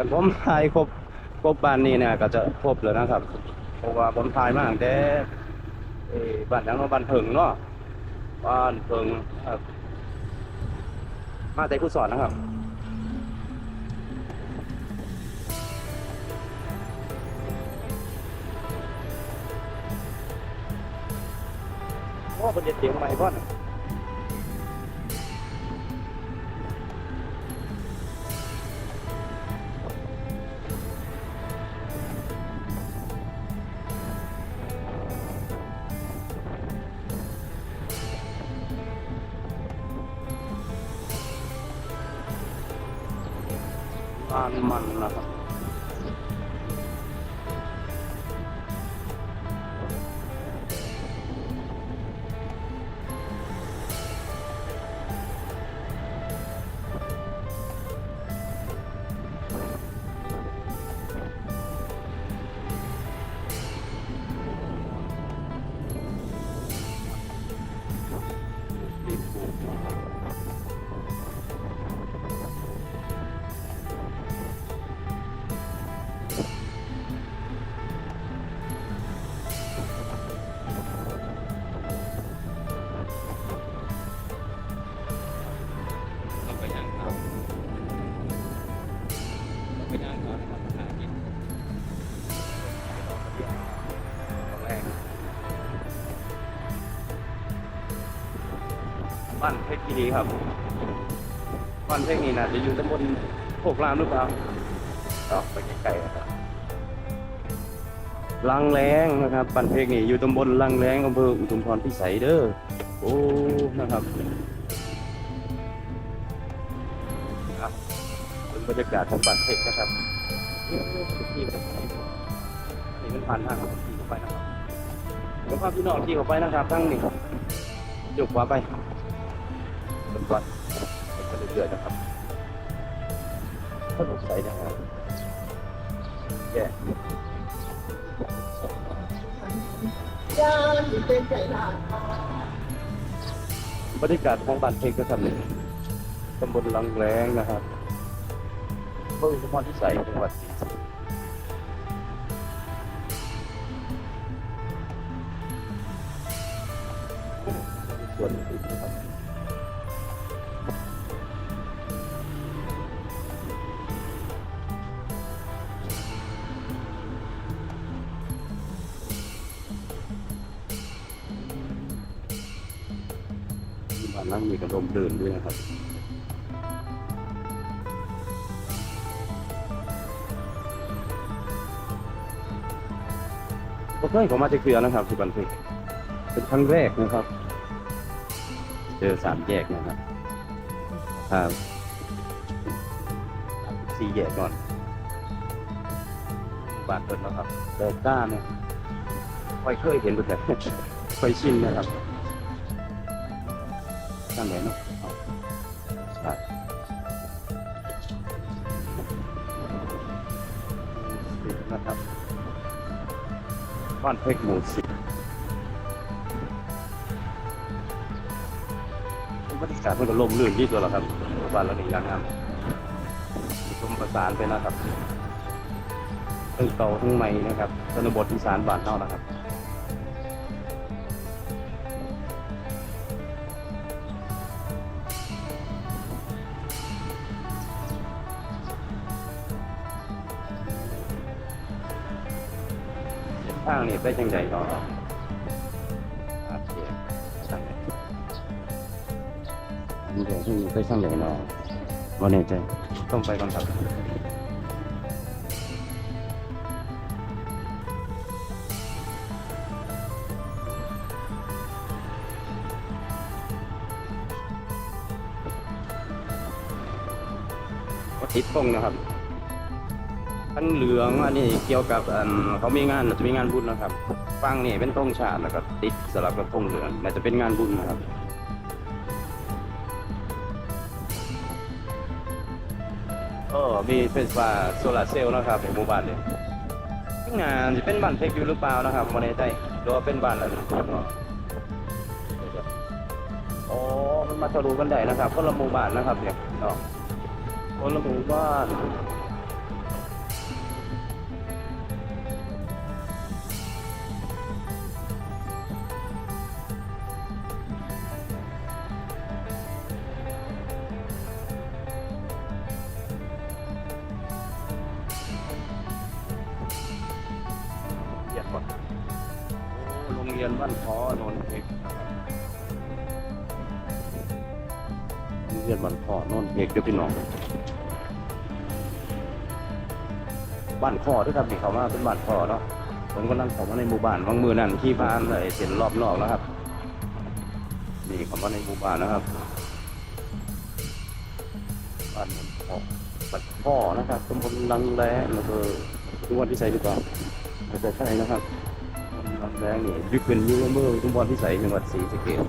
กันผมทายครบครบบ้านนี้เนี่ยก็จะครบแล้วนะครับ เพราะว่าผมทายมาตั้งแต่บ้านยังเนาะบ้านเพิงเนาะบ้านเพิงเอ่อมาแต่ผู้สอนนะครับโอ้เป็นเสียงใหม่ก่อนมันมันนะ ครับต้ บ้านเพชรคีรีครับ บ้านเพชรนี่น่าจะอยู่ตำบลโคกรามหรือเปล่าออไปไกลๆนะครับลังแรงนะครับบ้านเพชรนี่อยู่ตำบลลังแรงอำเภออุทุมพรพิสัยเด้อโอ้นะครับครับเป็นบรรยากาศของบ้านเพชรนะครับนี่ที่มันผ่านทางที่เข้าไปนะครับเดี๋ยวพาพี่น้องขี่เข้าไปนะครับทั้งนี้ยกขวาไป บนก่อนไปเรื่อยๆนะครับถนนสายนะครับแย่บรรยากาศของบ้านเพชรก็ทำนี่ตำบลลังแรงนะครับเมืองสมพรพิสัยจังหวัดศรีสะเกษส่วนอื่นนะครับานนั่งมีกระดมเดินด้วยนะครับผมเคยผมมาจากเคือนะครับที่บันทึกเป็นครั้งแรกนะครับ เจอสามแยกนะครับครับสี่แยกก่อนบาทเปิดแล้วครับแต่ก้าเนี่ยค่อยเคยเห็นแต่ค่อยชินนะครับ ข้างไหนเนาะเอาครับนะครับ บ้านเพชรหมู่สิบรรยากาศมันก็ลมลื่นที่ตัวเราครับบ้านเราดีอย่างงามชมประสานไปนะครับทั้งเก่าทั้งใหม่นะครับชนบทอีสานบ้านเท่านะครับ เส้นทางนี่ไปจังใดเนาะโอเคทางไหนอันนี้ที่ไปทางไหนเนาะวันนี้ใจต้องไปก่อนครับวัดทิศตรงนะครับ ทั้งเหลืองอันนี้เกี่ยวกับอันเขามีงานจะมีงานบุญนะครับฟังนี่เป็นธงชาติแล้วก็ติดสลับกับธงเหลืองมันจะเป็นงานบุญนะครับเออมีไฟฟ้าโซลาร์เซลล์นะครับในหมู่บ้านเนี่ยงานจะเป็นบ้านเทคอยู่หรือเปล่านะครับไม่แน่ใจหรือว่าเป็นบ้านอะไรนะครับเนาอ๋อมันมาทะลุกันได้นะครับคนละหมู่บ้านนะครับเนี่ยเนาะคนละหมู่บ้าน รียนบ้านคอนนท์เอกโรงเรียนบ้านคอนนท์เอกเดี๋ยวพี่น้องบ้านคอด้วยครับนี่เขามาเป็นบ้านคอเนาะผมกำลังเข้ามาในหมู่บ้านบางมือนั่นที่พานเลยเห็นรอบนอกแล้วครับ นี่เข้ามาในหมู่บ้านนะครับบ้านมันคอบ้านคอนะครับตำบลลังแร้แล้วก็ทุกวันที่ใส่หรือเปล่าไม่ใช่นะครับ ตำบลลังแร้นี่ยึดเป็นยูอำเภอทุกวันที่ใส่จังหวัดศรีสะเกษ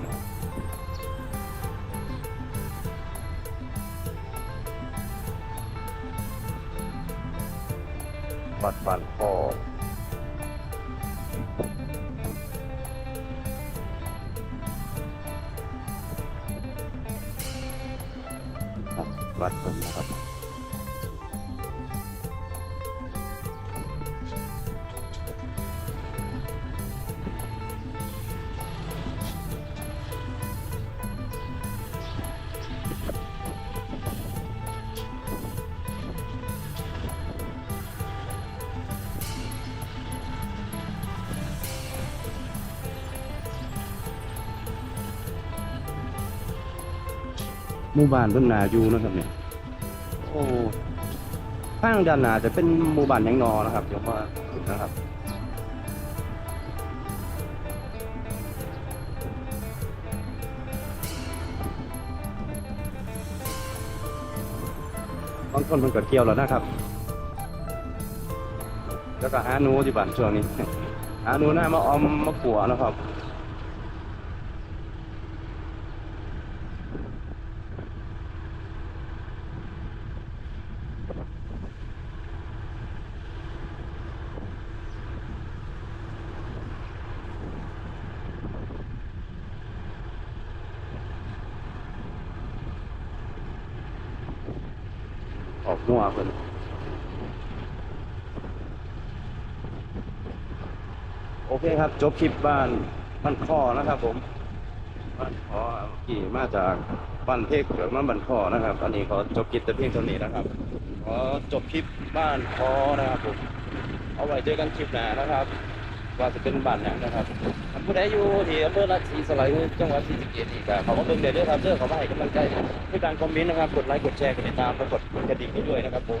วัดบ้านคอวัดเป็นนะครับ หมู่บ้านเพิ่นนาอยู่นะครับเนี่ยโอ้ข้างด้านหน้าจะเป็นหมู่บ้านยังนอนะครับเดี๋ยวมานะครับบางคนมันก็เกี่ยวแล้วนะครับ แล้วก็หาหนูที่บ้านช่วงนี้หาหนูหน้ามาออมมาขัวนะครับ ออกหัวเพิ่นโอเคครับ จบคลิปบ้านบ้านข้อนะครับ ผม บ้านข้อขี่มาจากบ้านเพกเกิดมาบ้านข้อนะครับตอนนี้ขอจบคลิปแต่เพียงเท่านี้นะครับขอจบคลิปบ้านคอนะครับผมเอาไว้เจอกันคลิปหน้านะครับ ว่าจะเป็นบ้านอย่างนะครับท่านผู้ใดอยู่ที่อำเภอราชสีสไลด์จังหวัดศรีสะเกษอีกอะเขาก็เบิ่งเดี๋ยวด้วยครับเด้อเขามาให้กำลังใจด้วยการคอมเมนต์นะครับ กดไลค์ กดแชร์ กดติดตามและกดกระดิ่งให้ด้วยนะครับผม